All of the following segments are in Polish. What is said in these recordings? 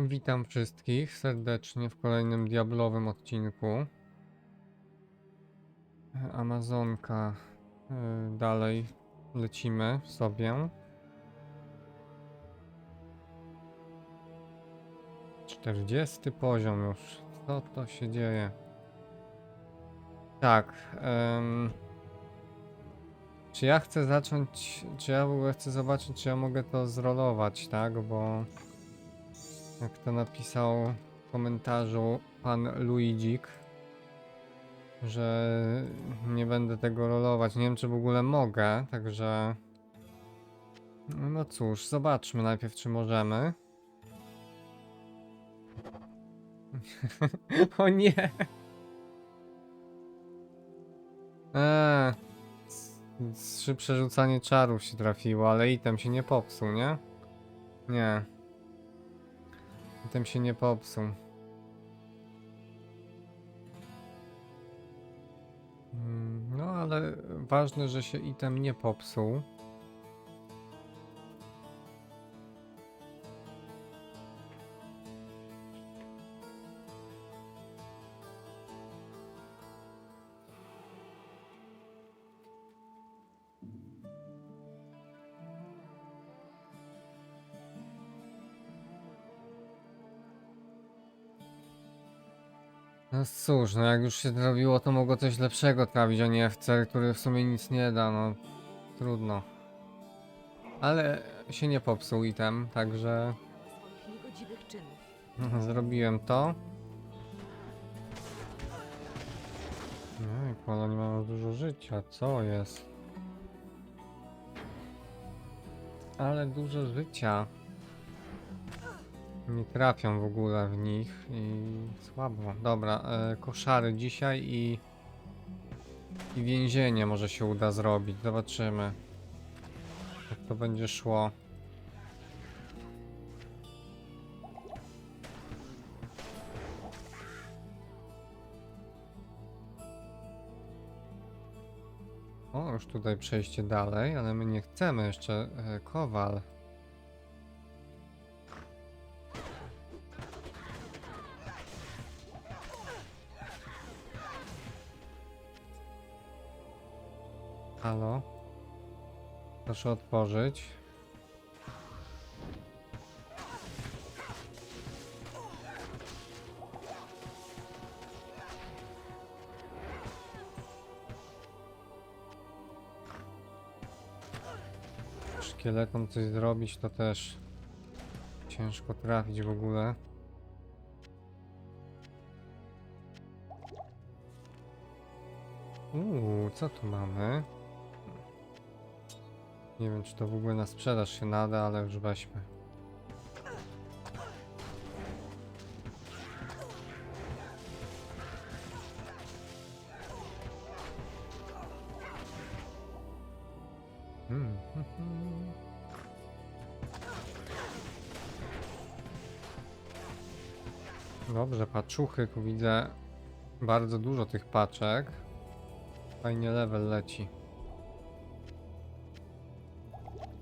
Witam wszystkich serdecznie w kolejnym diablowym odcinku. Amazonka. e, Dalej lecimy sobie. 40 poziom już. Co to się dzieje? Tak. czy ja chcę zacząć, czy ja w ogóle chcę zobaczyć, czy ja mogę to zrolować, tak? Bo jak to napisał w komentarzu pan Luidzik, że nie będę tego rolować. Nie wiem, czy w ogóle mogę, także. No cóż, zobaczmy najpierw, czy możemy. o nie! Eee, trzy przerzucanie czarów się trafiło, ale item się nie popsuł, nie? Nie. Item się nie popsuł. Mm, No, ale ważne, że się item nie popsuł. No cóż, no jak już się zrobiło, to mogło coś lepszego trafić, a nie FC, który w sumie nic nie da, no trudno. Ale się nie popsuł item, także zrobiłem to. No i Polo nie ma dużo życia, co jest? Ale dużo życia. Nie trafią w ogóle w nich i słabo. Dobra, e, koszary dzisiaj i, i więzienie może się uda zrobić. Zobaczymy. Jak to będzie szło. O, już tutaj przejście dalej, ale my nie chcemy jeszcze e, kowal. Proszę otworzyć. Szkieletom coś zrobić to też ciężko trafić w ogóle. Uuu, co tu mamy? Nie wiem, czy to w ogóle na sprzedaż się nada, ale już weźmy. Hmm. hmm, hmm. Dobrze, paczuchy, tu widzę bardzo dużo tych paczek. Fajnie level leci.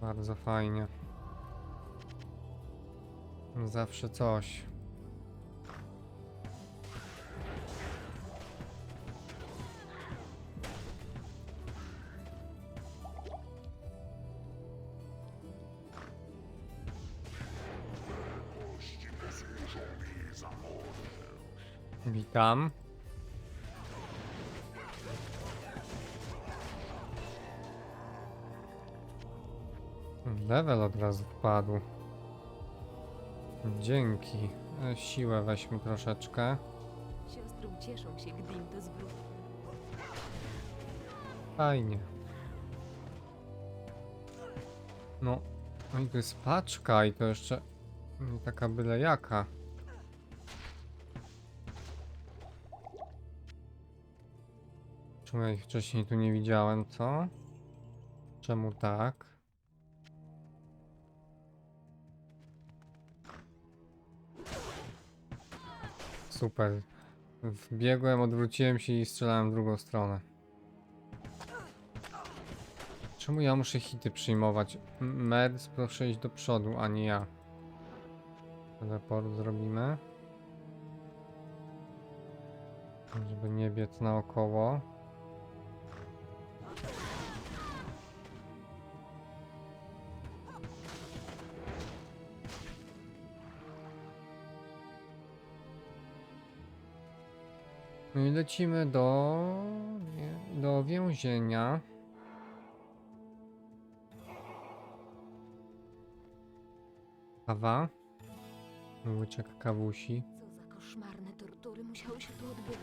Bardzo fajnie. Zawsze coś. Witam. Level od razu wpadł. Dzięki. E, Siłę weźmy troszeczkę. Siostry się, gdy im to zwróci. Fajnie. No. No i to jest paczka i to jeszcze nie taka byle jaka. Czemu ja ich wcześniej tu nie widziałem, co? Czemu tak? Super. Wbiegłem, odwróciłem się i strzelałem w drugą stronę. Czemu ja muszę hity przyjmować? M- Mers, proszę iść do przodu, a nie ja. Teleport zrobimy. Żeby nie biec naokoło. No i lecimy do... do więzienia. Kawa. Łyczek kawusi. Co za koszmarne tortury musiały się tu odbywać.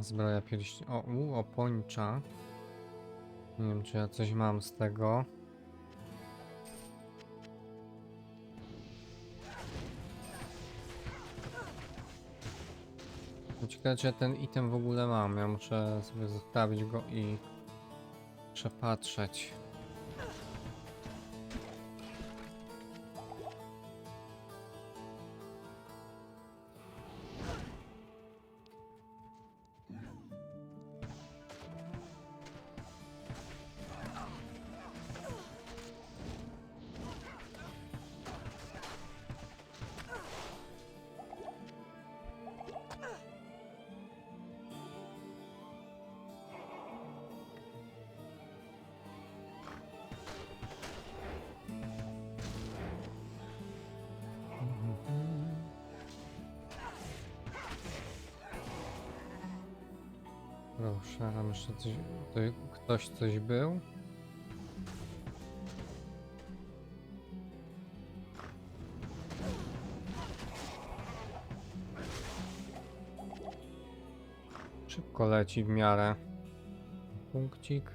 Zbroja pierścieni. O, u, opończa. Nie wiem, czy ja coś mam z tego. Ciekawe, czy ja ten item w ogóle mam. Ja muszę sobie zostawić go i przepatrzeć. Proszę, tam jeszcze coś, to, ktoś coś był? Szybko leci w miarę. Punkcik.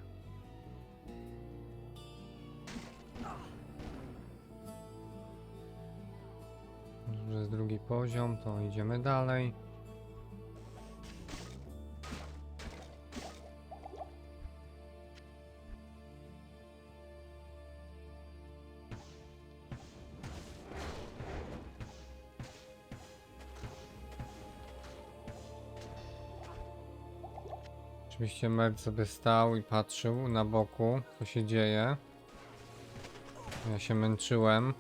Że jest drugi poziom, to idziemy dalej. Oczywiście Med sobie stał i patrzył na boku, co się dzieje. Ja się męczyłem.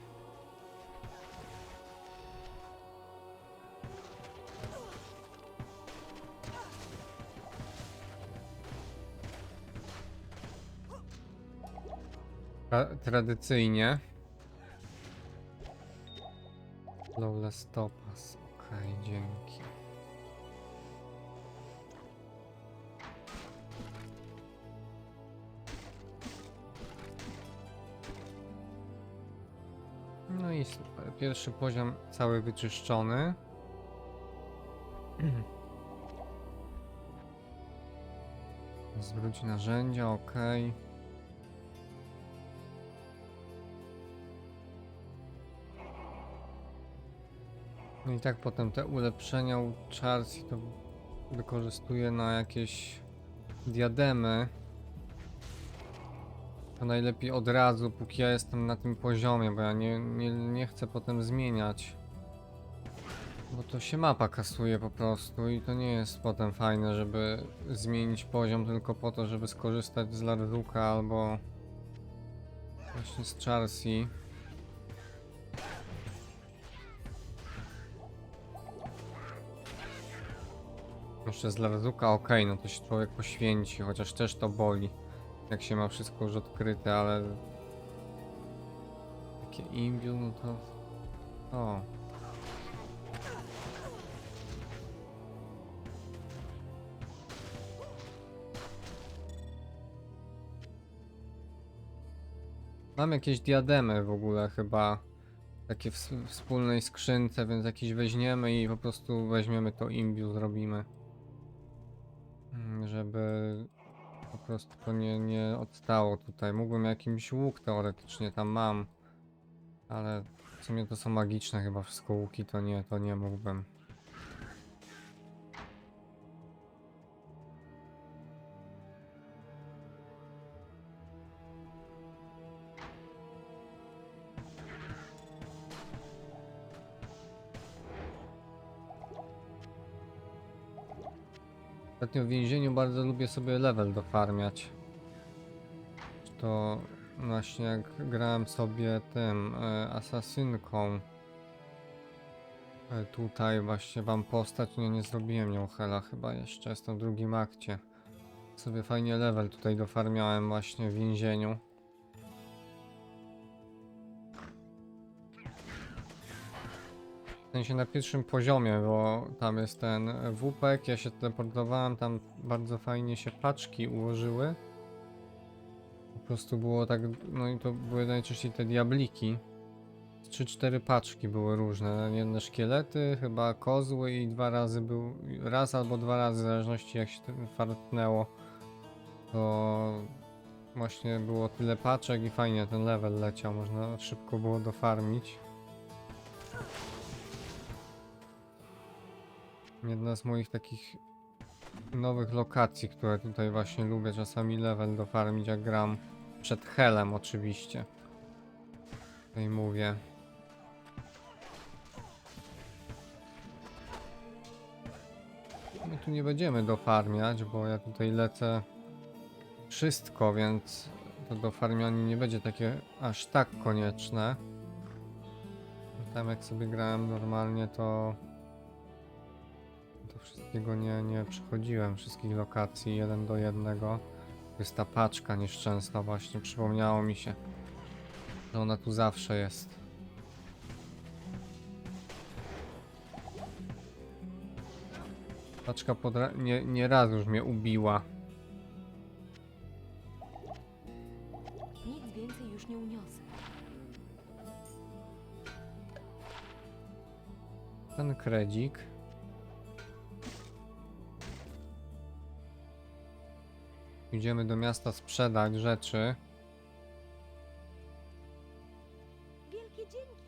Tra tradycyjnie. Lowless Topaz. Okej, dzięki. Pierwszy poziom cały wyczyszczony. Zwróć narzędzia, ok. No i tak potem te ulepszenia u to wykorzystuję na jakieś diademy. To najlepiej od razu, póki ja jestem na tym poziomie, bo ja nie, nie, nie chcę potem zmieniać. Bo to się mapa kasuje po prostu i to nie jest potem fajne, żeby zmienić poziom tylko po to, żeby skorzystać z Larduka albo właśnie z Charsi. Jeszcze z Larduka, okej, no to się człowiek poświęci, chociaż też to boli jak się ma wszystko już odkryte, ale takie imbiu, no to o. Mam jakieś diademy w ogóle chyba takie w wspólnej skrzynce, więc jakieś weźmiemy i po prostu weźmiemy to imbiu, zrobimy. Mm, Żeby prostu to nie, nie odstało tutaj. Mógłbym jakimś łuk teoretycznie tam mam. Ale w sumie to są magiczne chyba wszystko łuki, to nie, to nie mógłbym. Ostatnio w więzieniu bardzo lubię sobie level dofarmiać. To Właśnie jak grałem sobie tym e, asasynką. E, tutaj właśnie wam postać, nie, nie zrobiłem nią hela chyba jeszcze, jestem w drugim akcie. Sobie fajnie level tutaj dofarmiałem właśnie w więzieniu. W sensie na pierwszym poziomie, bo tam jest ten WPEK, ja się teleportowałem, tam bardzo fajnie się paczki ułożyły. Po prostu było tak, no i to były najczęściej te diabliki. 3-4 paczki były różne, jedne szkielety, chyba kozły i dwa razy był, raz albo dwa razy, w zależności jak się fartnęło. To właśnie było tyle paczek i fajnie ten level leciał, można szybko było dofarmić. Jedna z moich takich nowych lokacji, które tutaj właśnie lubię czasami level dofarmić jak gram. Przed helem oczywiście. Tutaj mówię. My tu nie będziemy dofarmiać, bo ja tutaj lecę wszystko, więc to dofarmianie nie będzie takie aż tak konieczne. Tam jak sobie grałem normalnie to wszystkiego nie, nie przechodziłem, wszystkich lokacji jeden do jednego. To jest ta paczka nieszczęsna właśnie, przypomniało mi się, że ona tu zawsze jest. Paczka podra- nie, nie raz już mnie ubiła. Nic więcej już nie uniosę. Ten kredzik. Idziemy do miasta sprzedać rzeczy. Wielkie dzięki.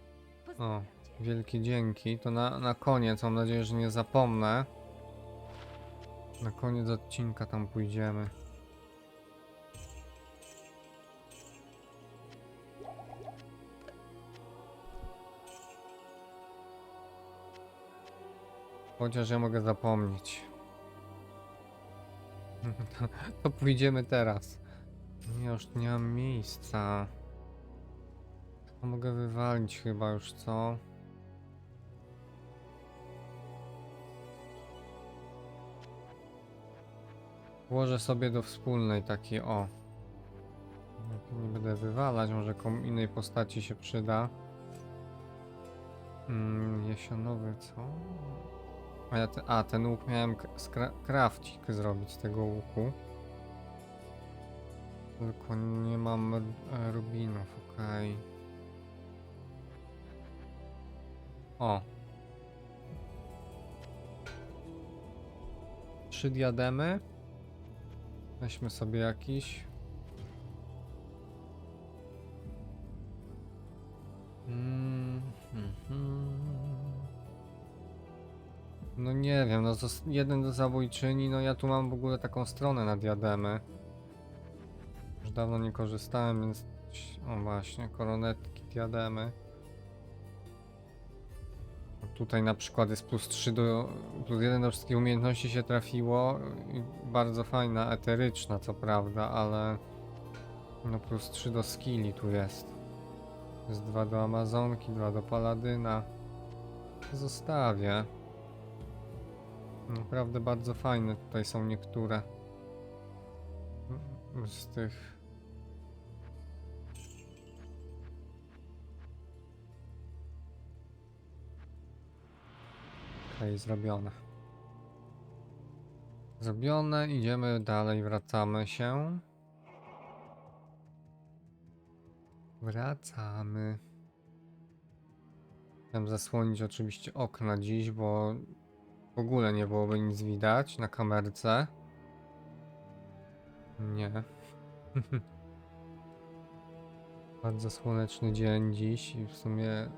O, Pozdrawiam cię. wielkie dzięki. To na, na koniec, mam nadzieję, że nie zapomnę. Na koniec odcinka tam pójdziemy. Chociaż ja mogę zapomnieć. To, pójdziemy teraz. Nie, już nie mam miejsca. To mogę wywalić chyba już, co? Włożę sobie do wspólnej takiej, o. Nie będę wywalać, może komu innej postaci się przyda. Mm, jesionowy, co? A, ja te, a ten łuk miałem k- skra- crafcik zrobić z tego łuku. Tylko nie mam rubinów, okej. O. Trzy diademy. Weźmy sobie jakiś. Mm, mhm. No nie wiem, no to jeden do zabójczyni, no ja tu mam w ogóle taką stronę na diademy. Już dawno nie korzystałem, więc... O właśnie, koronetki, diademy. Tutaj na przykład jest plus 3 do. plus 1 do wszystkich umiejętności się trafiło. Bardzo fajna, eteryczna co prawda, ale. No plus 3 do skilli tu jest. Jest 2 do Amazonki, 2 do Paladyna. Zostawię. Naprawdę bardzo fajne tutaj są niektóre. Z tych. Okej, zrobione. Zrobione, idziemy dalej, wracamy się. Wracamy. Chciałem zasłonić oczywiście okna dziś, bo w ogóle nie byłoby nic widać na kamerce. Nie. Bardzo słoneczny dzień dziś i w sumie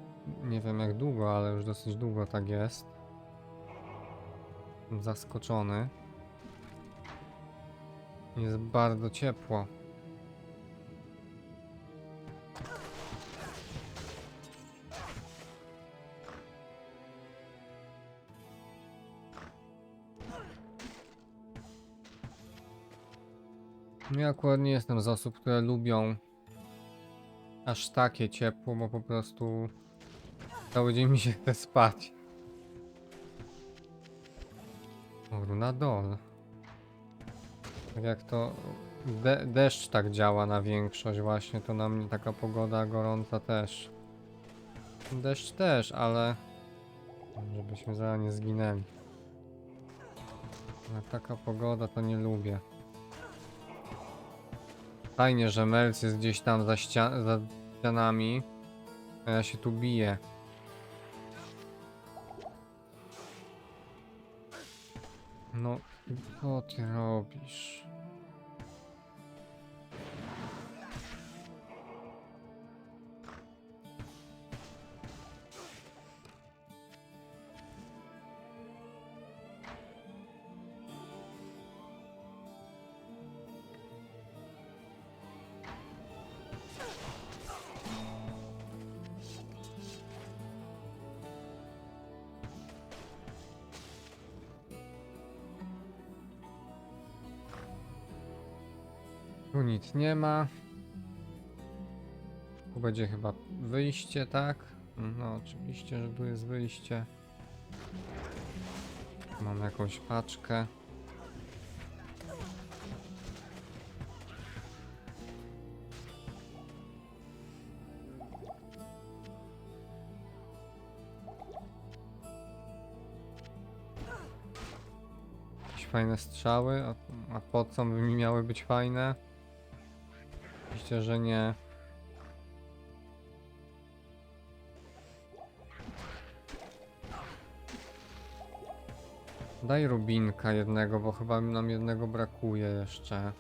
nie wiem jak długo, ale już dosyć długo tak jest. Zaskoczony. Jest bardzo ciepło. Ja akurat nie jestem z osób, które lubią aż takie ciepło, bo po prostu cały dzień mi się chce spać. O, runa dol. Tak jak to de deszcz tak działa na większość właśnie, to na mnie taka pogoda gorąca też. Deszcz też, ale żebyśmy zaraz nie zginęli. Ale taka pogoda to nie lubię. Fajnie, że Melc jest gdzieś tam za, za ścianami, a ja się tu biję. No, co ty robisz? Tu nic nie ma. Tu będzie chyba wyjście, tak? No oczywiście, że tu jest wyjście. Mam jakąś paczkę. Jakieś fajne strzały, a, a po co by mi miały być fajne? Oczywiście, że nie. Daj rubinka jednego, bo chyba nam jednego brakuje jeszcze.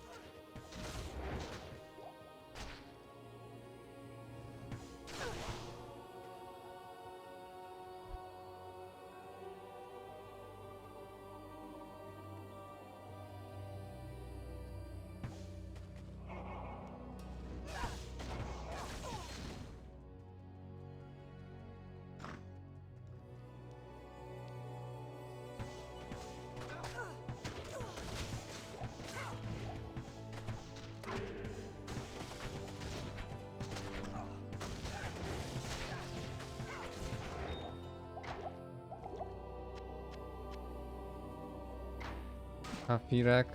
Kafirek.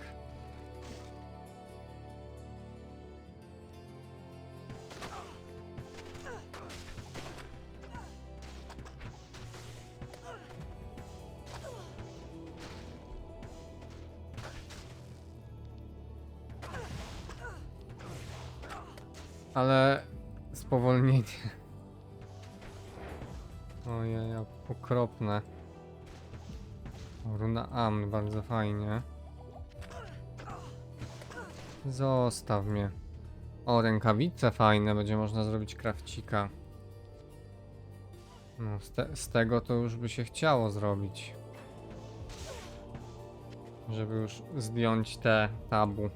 Ale spowolnienie. Ojej, okropne. Runa Am, bardzo fajnie. Zostaw mnie. O, rękawice fajne, będzie można zrobić krawcika. No, z, te, z tego to już by się chciało zrobić. Żeby już zdjąć te tabu.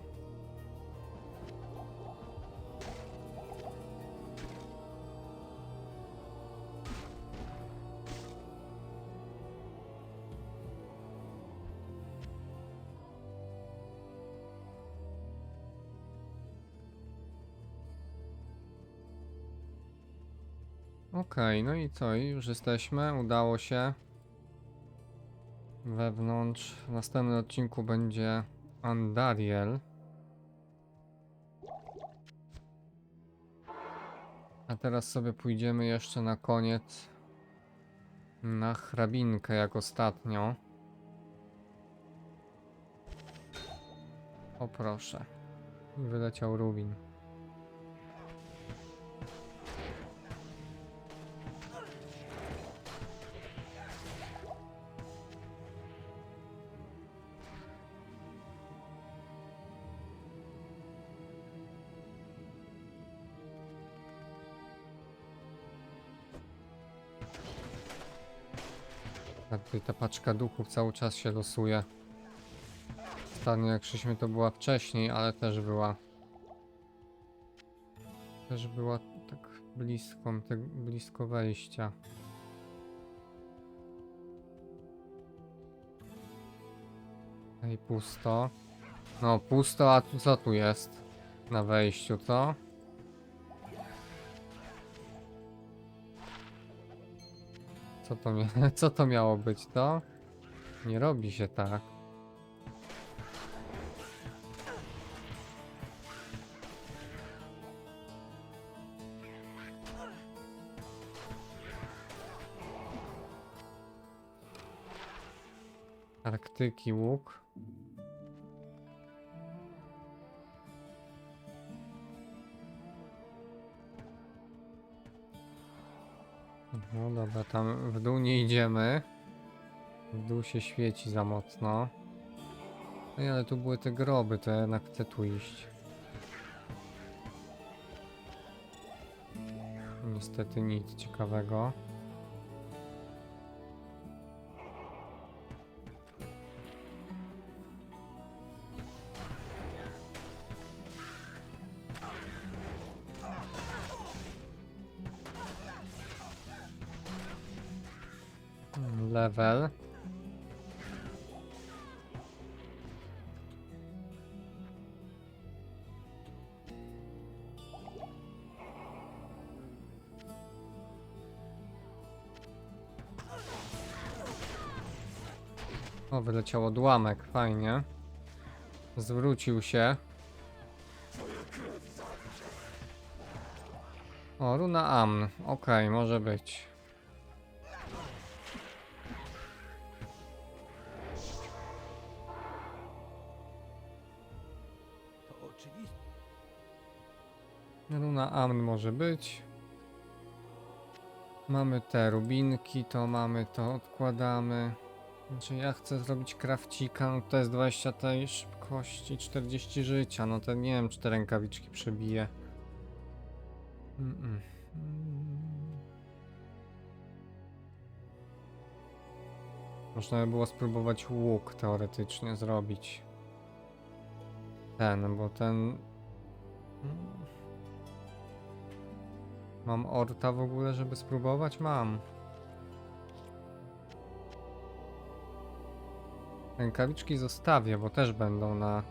Okej, no i co? I już jesteśmy. Udało się. Wewnątrz. W następnym odcinku będzie Andariel. A teraz sobie pójdziemy jeszcze na koniec na hrabinkę jak ostatnio. O proszę. Wyleciał Rubin. Tutaj ta paczka duchów cały czas się losuje. Ostatnio jak szliśmy to była wcześniej, ale też była. Też była tak blisko, tak blisko wejścia. Ej, pusto. No, pusto, a tu co tu jest? Na wejściu, co? Co to, co to miało być, to? Nie robi się tak. Arktyki łuk. No dobra, tam w dół nie idziemy. W dół się świeci za mocno. No i ale tu były te groby, to ja jednak chcę tu iść. Niestety nic ciekawego. Wyleciał odłamek, fajnie. Zwrócił się. O, runa Amn. Okej, może być. Runa Amn może być. Mamy te rubinki, to mamy to, odkładamy. Znaczy ja chcę zrobić krawcika, no to jest 20 tej szybkości, 40 życia, no to nie wiem czy te rękawiczki przebije. Mm -mm. Można by było spróbować łuk teoretycznie zrobić. Ten, bo ten... Mam orta w ogóle, żeby spróbować? Mam. Rękawiczki zostawię, bo też będą na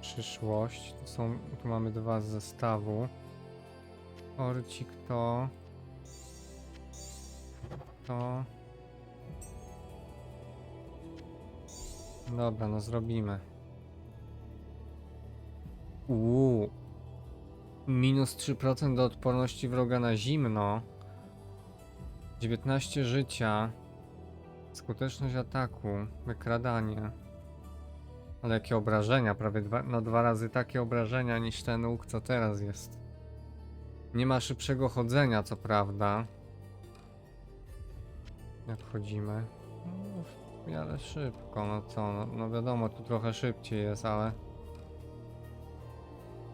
przyszłość. Tu, są, tu mamy dwa z zestawu. Orcik to... To... Dobra, no zrobimy. Uuu. Minus 3% do odporności wroga na zimno. 19 życia. Skuteczność ataku. Wykradanie. Ale jakie obrażenia, prawie dwa, no dwa razy takie obrażenia niż ten łuk, co teraz jest. Nie ma szybszego chodzenia, co prawda. Jak chodzimy? No, w miarę szybko, no co, no, no wiadomo, tu trochę szybciej jest, ale...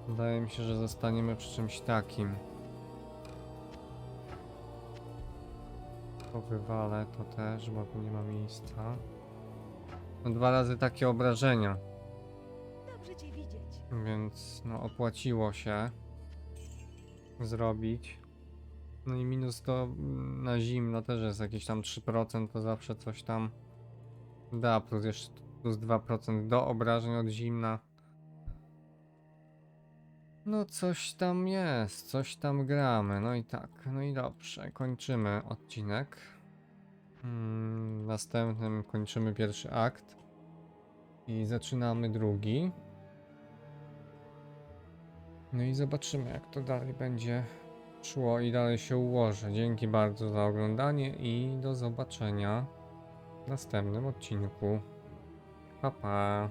Wydaje mi się, że zostaniemy przy czymś takim. To wywalę to też, bo tu nie ma miejsca. No dwa razy takie obrażenia, Dobrze cię widzieć. więc no opłaciło się zrobić. No i minus to mm, na zimno też jest jakieś tam 3%, to zawsze coś tam da, plus jeszcze plus 2% do obrażeń od zimna. No coś tam jest, coś tam gramy, no i tak, no i dobrze, kończymy odcinek. Mm, następnym kończymy pierwszy akt i zaczynamy drugi. No i zobaczymy jak to dalej będzie szło i dalej się ułoży. Dzięki bardzo za oglądanie i do zobaczenia w następnym odcinku. Pa pa.